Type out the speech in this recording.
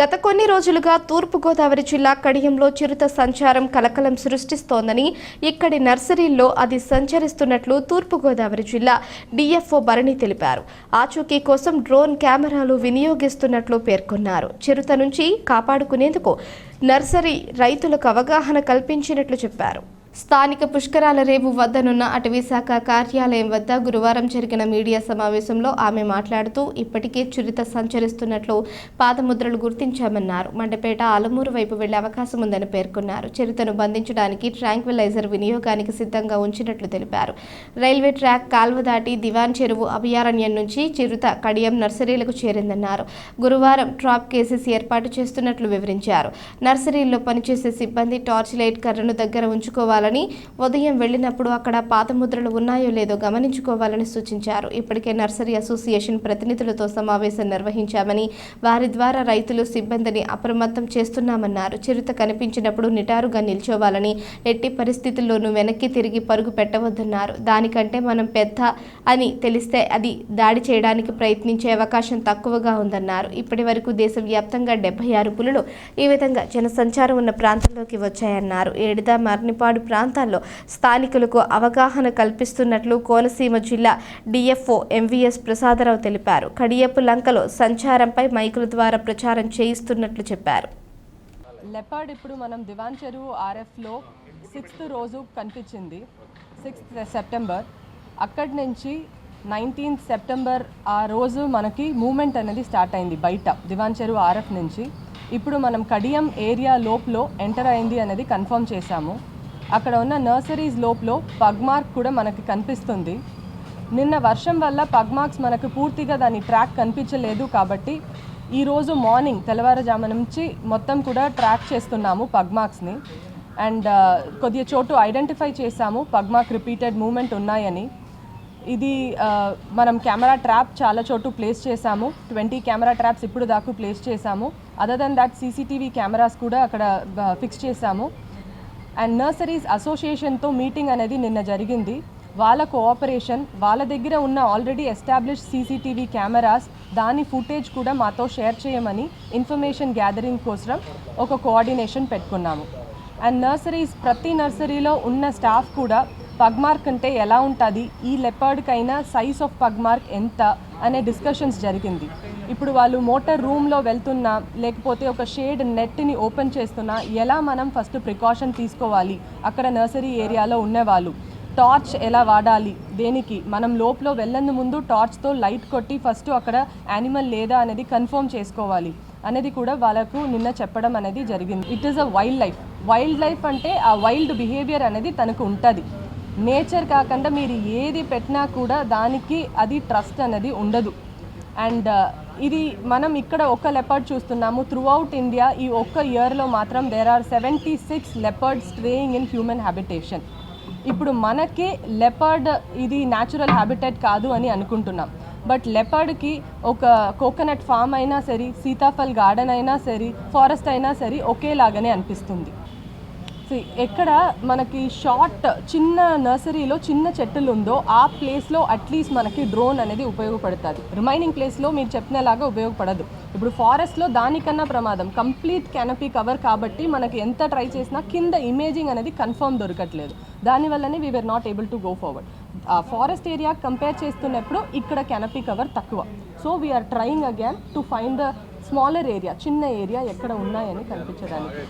గత కొన్ని రోజులుగా తూర్పుగోదావరి జిల్లా కడియంలో చిరుత సంచారం కలకలం సృష్టిస్తోందని ఇక్కడి నర్సరీల్లో అది సంచరిస్తున్నట్లు తూర్పుగోదావరి జిల్లా డిఎఫ్ఓ భరణి తెలిపారు. ఆచూకీ కోసం డ్రోన్ కెమెరాలు వినియోగిస్తున్నట్లు పేర్కొన్నారు. చిరుత నుంచి కాపాడుకునేందుకు నర్సరీ రైతులకు అవగాహన కల్పించినట్లు చెప్పారు. స్థానిక పుష్కరాల రేవు వద్దనున్న అటవీ శాఖ కార్యాలయం వద్ద గురువారం జరిగిన మీడియా సమావేశంలో ఆమె మాట్లాడుతూ ఇప్పటికే చిరుత సంచరిస్తున్నట్లు పాదముద్రలు గుర్తించామన్నారు. మండపేట ఆలమూరు వైపు వెళ్ళే అవకాశం ఉందని పేర్కొన్నారు. చిరుతను బంధించడానికి ట్రాంక్విలైజర్ వినియోగానికి సిద్ధంగా ఉంచినట్లు తెలిపారు. రైల్వే ట్రాక్ కాల్వ దాటి దివాన్ చెరువు అభయారణ్యం నుంచి చిరుత కడియం నర్సరీలకు చేరిందన్నారు. గురువారం ట్రాప్ కేసెస్ ఏర్పాటు చేస్తున్నట్లు వివరించారు. నర్సరీల్లో పనిచేసే సిబ్బంది టార్చ్ లైట్ కర్రను దగ్గర ఉంచుకోవాలి చేసుకోవాలని ఉదయం వెళ్ళినప్పుడు అక్కడ పాతముద్రలు ఉన్నాయో లేదో గమనించుకోవాలని సూచించారు. ఇప్పటికే నర్సరీ అసోసియేషన్ ప్రతినిధులతో సమావేశం నిర్వహించామని వారి ద్వారా రైతులు సిబ్బందిని అప్రమత్తం చేస్తున్నామన్నారు. చిరుత కనిపించినప్పుడు నిటారుగా నిల్చోవాలని ఎట్టి పరిస్థితుల్లోనూ వెనక్కి తిరిగి పరుగు పెట్టవద్దన్నారు. దానికంటే మనం పెద్ద అని తెలిస్తే అది దాడి చేయడానికి ప్రయత్నించే అవకాశం తక్కువగా ఉందన్నారు. ఇప్పటి వరకు దేశవ్యాప్తంగా డెబ్బై ఆరు పులులు ఈ విధంగా జనసంచారం ఉన్న ప్రాంతంలోకి వచ్చాయన్నారు. ఏడిద మర్నిపాడు ప్రాంతాల్లో స్థానికులకు అవగాహన కల్పిస్తున్నట్లు కోనసీమ జిల్లా డిఎఫ్ఓ ఎంవీఎస్ ప్రసాదరావు తెలిపారు. కడియపు లంకలో సంచారంపై మైకుల ద్వారా ప్రచారం చేయిస్తున్నట్లు చెప్పారు. లెపర్డ్ ఇప్పుడు మనం దివాన్ చెరువు ఆర్ఎఫ్లో సిక్స్త్ రోజు కనిపించింది. Sixth September. అక్కడి నుంచి నైన్టీన్త్ సెప్టెంబర్ ఆ రోజు మనకి మూమెంట్ అనేది స్టార్ట్ అయింది బయట దివాన్ చెరువు ఆర్ఎఫ్ నుంచి. ఇప్పుడు మనం కడియం ఏరియా లోపలో ఎంటర్ అయింది అనేది కన్ఫర్మ్ చేశాము. అక్కడ ఉన్న నర్సరీస్ లోపలో పగ్మార్క్ కూడా మనకి కనిపిస్తుంది. నిన్న వర్షం వల్ల పగ్మార్క్స్ మనకు పూర్తిగా దాని ట్రాక్ కనిపించలేదు కాబట్టి ఈరోజు మార్నింగ్ తెల్లవారుజాము నుంచి మొత్తం కూడా ట్రాక్ చేస్తున్నాము పగ్మార్క్స్ని అండ్ కొద్దిగా చోటు ఐడెంటిఫై చేశాము. పగ్మార్క్ రిపీటెడ్ మూమెంట్ ఉన్నాయని. ఇది మనం కెమెరా ట్రాప్ చాలా చోటు ప్లేస్ చేశాము. ట్వంటీ కెమెరా ట్రాప్స్ ఇప్పుడు దాకా ప్లేస్ చేశాము. Other then that CCTV cameras కూడా అక్కడ ఫిక్స్ చేశాము. అండ్ నర్సరీస్ అసోసియేషన్తో మీటింగ్ అనేది నిన్న జరిగింది. వాళ్ళ కోఆపరేషన్ వాళ్ళ దగ్గర ఉన్న ఆల్రెడీ ఎస్టాబ్లిష్ సీసీటీవీ కెమెరాస్ దాని ఫుటేజ్ కూడా మాతో షేర్ చేయమని ఇన్ఫర్మేషన్ గ్యాదరింగ్ కోసం ఒక కోఆర్డినేషన్ పెట్టుకున్నాము. అండ్ నర్సరీస్ ప్రతి నర్సరీలో ఉన్న స్టాఫ్ కూడా పగ్మార్క్ అంటే ఎలా ఉంటుంది? ఈ లెపర్డ్కైనా సైజ్ ఆఫ్ పగ్మార్క్ ఎంత? అనే డిస్కషన్స్ జరిగింది. ఇప్పుడు వాళ్ళు మోటార్ రూమ్లో వెళ్తున్నా లేకపోతే ఒక షేడ్ నెట్ని ఓపెన్ చేస్తున్నా ఎలా మనం ఫస్ట్ ప్రికాషన్ తీసుకోవాలి? అక్కడ నర్సరీ ఏరియాలో ఉన్నవాళ్ళు. టార్చ్ ఎలా వాడాలి? దేనికి? మనం లోపల వెళ్ళని ముందు టార్చ్తో లైట్ కొట్టి ఫస్ట్ అక్కడ యానిమల్ లేదా అనేది కన్ఫర్మ్ చేసుకోవాలి. అనేది కూడా వాళ్ళకు నిన్న చెప్పడం అనేది జరిగింది. It is a wild life wild life అంటే ఆ వైల్డ్ బిహేవియర్ అనేది తనకు ఉంటుంది. నేచర్ కాకుండా మీరు ఏది పెట్టినా కూడా దానికి అది ట్రస్ట్ అనేది ఉండదు. అండ్ uh, ఇది మనం ఇక్కడ ఒక లెపర్డ్ చూస్తున్నాము. త్రూ అవుట్ ఇండియా ఈ ఒక్క ఇయర్లో మాత్రం there are seventy six leopard straying in human habitation ఇప్పుడు మనకి లెపర్డ్ ఇది న్యాచురల్ హ్యాబిటేట్ కాదు అని అనుకుంటున్నాం. బట్ లెపర్డ్కి ఒక కోకోనట్ ఫామ్ అయినా సరే సీతాఫల్ గార్డెన్ అయినా సరే ఫారెస్ట్ అయినా సరే ఒకేలాగానే అనిపిస్తుంది. ఎక్కడ మనకి షార్ట్ చిన్న నర్సరీలో చిన్న చెట్టులు ఉందో ఆ ప్లేస్లో అట్లీస్ట్ మనకి డ్రోన్ అనేది ఉపయోగపడుతుంది. రిమైనింగ్ ప్లేస్లో మీరు చెప్పినలాగా ఉపయోగపడదు. ఇప్పుడు ఫారెస్ట్లో దానికన్నా ప్రమాదం. కంప్లీట్ కెనపీ కవర్ కాబట్టి మనకి ఎంత ట్రై చేసినా కింద ఇమేజింగ్ అనేది కన్ఫర్మ్ దొరకట్లేదు. దానివల్లనే we were not able to go forward forest area compare చేస్తున్నప్పుడు ఇక్కడ కెనపీ కవర్ తక్కువ. So we're trying again to find the smaller area చిన్న ఏరియా ఎక్కడ ఉన్నాయని కనిపించడానికి.